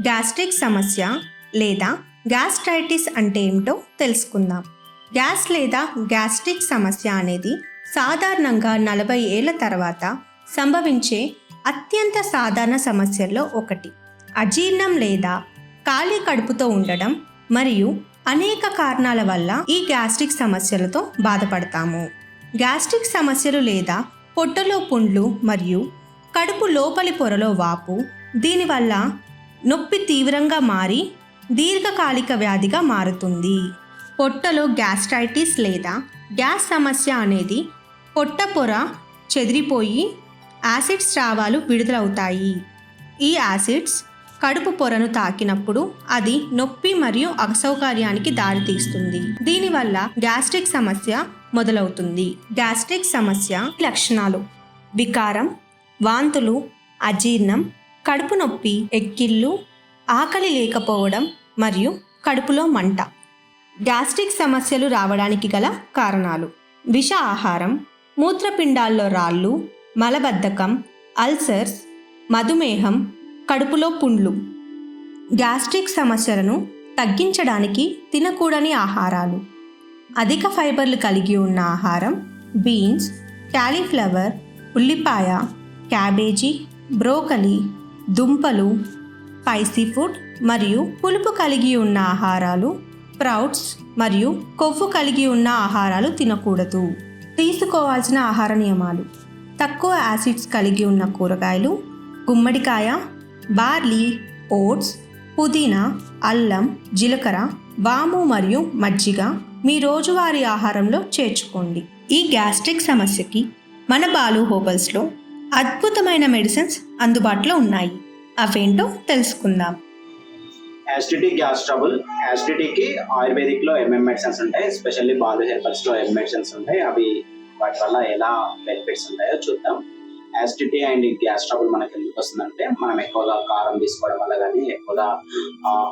Gastric సమస్య లేదా gastritis అంటే ఏమిటో తెలుసుకుందాం. గ్యాస్ లేదా గ్యాస్ట్రిక్ సమస్య అనేది సాధారణంగా నలభై ఏళ్ళ తర్వాత సంభవించే అత్యంత సాధారణ సమస్యల్లో ఒకటి. అజీర్ణం లేదా ఖాళీ కడుపుతో ఉండడం మరియు అనేక కారణాల వల్ల ఈ గ్యాస్ట్రిక్ సమస్యలతో బాధపడతాము. గ్యాస్ట్రిక్ సమస్యలు లేదా పొట్టలో పుండ్లు మరియు కడుపు లోపలి పొరలో వాపు దీనివల్ల నొప్పి తీవ్రంగా మారి దీర్ఘకాలిక వ్యాధిగా మారుతుంది. పొట్టలో గ్యాస్ట్రైటిస్ లేదా గ్యాస్ సమస్య అనేది పొట్ట పొర చెదిరిపోయి యాసిడ్ స్రావాలు విడుదలవుతాయి. ఈ యాసిడ్స్ కడుపు పొరను తాకినప్పుడు అది నొప్పి మరియు అసౌకర్యానికి దారితీస్తుంది. దీనివల్ల గ్యాస్ట్రిక్ సమస్య మొదలవుతుంది. గ్యాస్ట్రిక్ సమస్య లక్షణాలు. వికారం వాంతులు అజీర్ణం కడుపు నొప్పి ఎక్కిళ్ళు ఆకలి లేకపోవడం మరియు కడుపులో మంట. గ్యాస్ట్రిక్ సమస్యలు రావడానికి గల కారణాలు. విష ఆహారం మూత్రపిండాల్లో రాళ్ళు మలబద్ధకం అల్సర్స్ మధుమేహం కడుపులో పుండ్లు. గ్యాస్ట్రిక్ సమస్యలను తగ్గించడానికి తినకూడని ఆహారాలు. అధిక ఫైబర్లు కలిగి ఉన్న ఆహారం బీన్స్ క్యాలీఫ్లవర్ ఉల్లిపాయ క్యాబేజీ బ్రోకలీ దుంపలు స్పైసీ ఫుడ్ మరియు పులుపు కలిగి ఉన్న ఆహారాలు ప్రౌట్స్ మరియు కొవ్వు కలిగి ఉన్న ఆహారాలు తినకూడదు. తీసుకోవాల్సిన ఆహార నియమాలు. తక్కువ యాసిడ్స్ కలిగి ఉన్న కూరగాయలు గుమ్మడికాయ బార్లీ ఓట్స్ పుదీనా అల్లం జీలకర్ర వాము మరియు మజ్జిగ మీ రోజువారీ ఆహారంలో చేర్చుకోండి. ఈ గ్యాస్ట్రిక్ సమస్యకి మన బాలు హోబల్స్లో అద్భుతమైన మెడిసిన్స్ అందుబాటులో ఉన్నాయి. అవేంటో తెలుసుకుందాం. యాసిడిటీ గ్యాస్ ట్రబుల్ యాసిడిటీకి ఆయుర్వేదిక్లో ఎంఎం మెడిసిన్స్ ఉంటాయి. ఎస్పెషల్లీ బాలు హెర్బల్స్లో ఎంఎం మెడిసిన్స్ ఉంటాయి. అవి వాటి వల్ల ఎలా బెనిఫిట్స్ ఉంటాయో చూద్దాం. యాసిడిటీ అండ్ గ్యాస్ ట్రబుల్ మనకి ఎందుకు వస్తుందంటే మనం ఎక్కువగా కారం తీసుకోవడం వల్ల కానీ ఎక్కువగా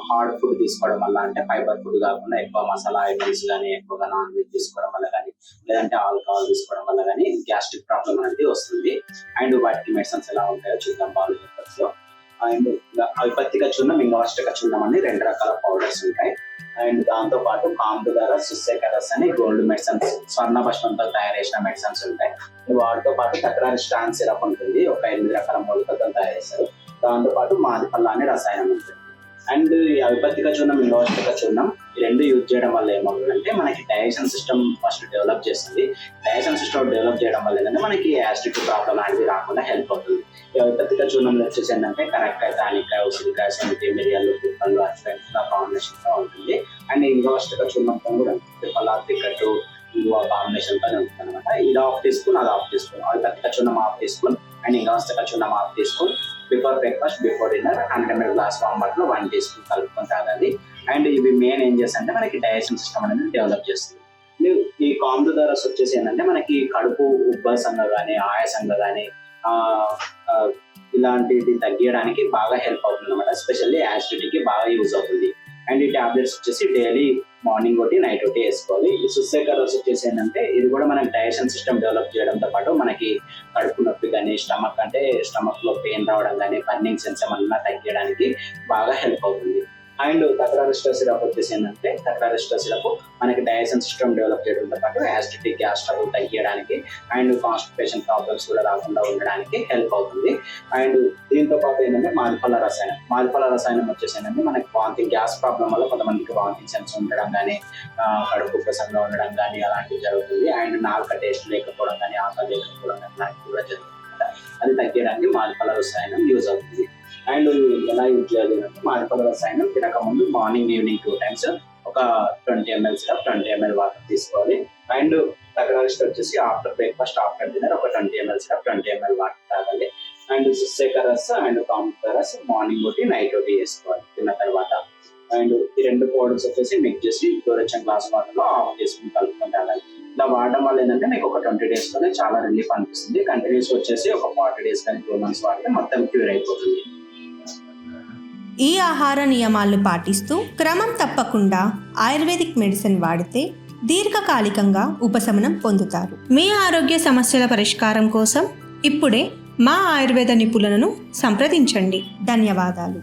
హార్డ్ ఫుడ్ తీసుకోవడం వల్ల అంటే ఫైబర్ ఫుడ్ కాకుండా ఎక్కువ మసాలా ఐటమ్స్ కానీ ఎక్కువగా నాన్ వెజ్ తీసుకోవడం వల్ల కానీ లేదంటే ఆల్కహాల్ తీసుకోవడం వల్ల కానీ గ్యాస్ట్రిక్ ప్రాబ్లం అనేది వస్తుంది. అండ్ వాటికి మెడిసిన్స్ ఎలా ఉంటాయో చూద్దాం. బాలు లో అండ్ అవిపత్తిక చున్నం ఇంగవాష్టక చున్నం అని రెండు రకాల పౌడర్స్ ఉంటాయి. అండ్ దాంతో పాటు కాంబుదర సుస్సేకరస్ అని గోల్డ్ మెడిసిన్స్ స్వర్ణ భస్మంతో తయారు చేసిన మెడిసిన్స్ ఉంటాయి. వాటితో పాటు తక్రారి స్టాన్ సిరప్ ఉంటుంది. ఒక ఎనిమిది రకాల మూలికలతో తయారు చేస్తారు. దాంతో పాటు మాదిపల్ల అనే రసాయనం ఉంటుంది. అండ్ ఈ అవిపత్తిక చూర్ణం ఇంగవాష్టక చూర్ణం ఈ రెండు యూజ్ చేయడం వల్ల ఏమవుతుందంటే మనకి డైజెషన్ సిస్టమ్ ఫస్ట్ డెవలప్ చేస్తుంది. డైజెషన్ సిస్టమ్ డెవలప్ చేయడం వల్ల ఏంటంటే మనకి యాసిడిక్ ప్రాబ్లం అనేది రాకుండా హెల్ప్ అవుతుంది. ఈ అవిపత్తిక చూర్ణంలో వచ్చేసి ఏంటంటే కరెక్కాయ తానికాయ ఉసిరికాయ సమితి మిరియాలు పిప్పలు అజ్వైన్ కాంబినేషన్తో ఉంటుంది. అండ్ ఇంగవాష్టక చూర్ణంతో కూడా పిప్పల టికెట్ ఇంగువ కాంబినేషన్తో ఉంటుంది అనమాట ఇది ఆఫ్ తీసుకుని అది ఆఫ్ తీసుకుని అవిపత్తి అవిపత్తిక ఆఫ్ హాఫ్ అండ్ ఇంగవాష్టక చూర్ణం half tea before breakfast before dinner hundred ML glass warm water one teaspoon కలుపుకొని తాగాలి. అండ్ ఇవి మెయిన్ ఏం చేస్తాయంటే మనకి డైజెషన్ సిస్టమ్ అనేది డెవలప్ చేస్తుంది. ఈ- కాంబు ధరస్ వచ్చేసి ఏంటంటే మనకి కడుపు ఉబ్బసంగా కానీ ఆయాసంగా కానీ ఇలాంటిది తగ్గించడానికి బాగా హెల్ప్ అవుతుంది అనమాట ఎస్పెషల్లీ యాసిడిటీకి బాగా యూజ్ అవుతుంది. అండ్ ఈ టాబ్లెట్స్ వచ్చేసి డైలీ మార్నింగ్ ఒకటి నైట్ ఒకటి వేసుకోవాలి. ఈ సుస్సేకర్స్ వచ్చేసి ఏంటంటే ఇది కూడా మనకి డైజెషన్ సిస్టమ్ డెవలప్ చేయడంతో పాటు మనకి కడుపు నొప్పి కానీ స్టమక్ అంటే స్టమక్లో పెయిన్ రావడం కానీ బర్నింగ్ సెన్స్ ఏమన్నా తగ్గించడానికి బాగా హెల్ప్ అవుతుంది. అండ్ తక్రారిస్టో సిరప్ వచ్చేసి ఏంటంటే తక్రారిస్టో సిరప్ మనకి డైజెషన్ సిస్టమ్ డెవలప్ చేయడంతో పాటు యాసిడిటీ గ్యాస్ ట్రబుల్ తగ్గించడానికి అండ్ కాన్స్టిపేషన్ ప్రాబ్లమ్స్ కూడా రాకుండా ఉండడానికి హెల్ప్ అవుతుంది. అండ్ దీంతో పాటు ఏంటంటే మాల్పల రసాయనం మాల్పల రసాయనం వచ్చేసి ఏంటంటే మనకి వాంతింగ్ గ్యాస్ ప్రాబ్లం వల్ల కొంతమందికి వాంతింగ్ సెన్స్ ఉండడం కానీ కడుపు ప్రసంగా ఉండడం కానీ అలాంటివి జరుగుతుంది. అండ్ నాలుక టేస్ట్ లేకపోవడం కానీ ఆకలి లేకపోవడం కానీ అలాంటివి కూడా జరుగుతుంది అది తగ్గడానికి మాల్పల రసాయనం యూజ్ అవుతుంది. అండ్ ఎలా యూజ్ చేయాలి అంటే మాదిఫల రసాయనం తినక ముందు మార్నింగ్ ఈవినింగ్ టూ టైమ్స్ ఒక twenty ML syrup twenty ML water తీసుకోవాలి. అండ్ తగ్గడానికి వచ్చేసి ఆఫ్టర్ బ్రేక్ఫాస్ట్ ఆఫ్టర్ డిన్నర్ ఒక twenty ML syrup twenty ML water తాగాలి. అండ్ సుస్సేకరస్ అండ్ కాంపరస్ మార్నింగ్ ఒకటి నైట్ ఒకటి వేసుకోవాలి. తిన్న తర్వాత అండ్ ఈ రెండు పౌడర్స్ వచ్చేసి మిక్స్ చేసి గోరెచ్చని గ్లాస్ వాటర్లో ఆఫ్ చేసుకుని కలుపుకొని తాగాలి ఇలా వాడడం వల్ల ఏంటంటే మీకు ఒక ట్వంటీ డేస్లోనే చాలా రిలీఫ్ అనిపిస్తుంది. కంటిన్యూస్ వచ్చేసి ఒక ఫార్టీ డేస్ కానీ టూ మంత్స్ వాడితే మొత్తం క్యూర్ అయిపోతుంది. ఈ ఆహార నియమాలను పాటిస్తూ క్రమం తప్పకుండా ఆయుర్వేదిక్ మెడిసిన్ వాడితే దీర్ఘకాలికంగా ఉపశమనం పొందుతారు. మీ ఆరోగ్య సమస్యల పరిష్కారం కోసం ఇప్పుడే మా ఆయుర్వేద నిపుణులను సంప్రదించండి. ధన్యవాదాలు.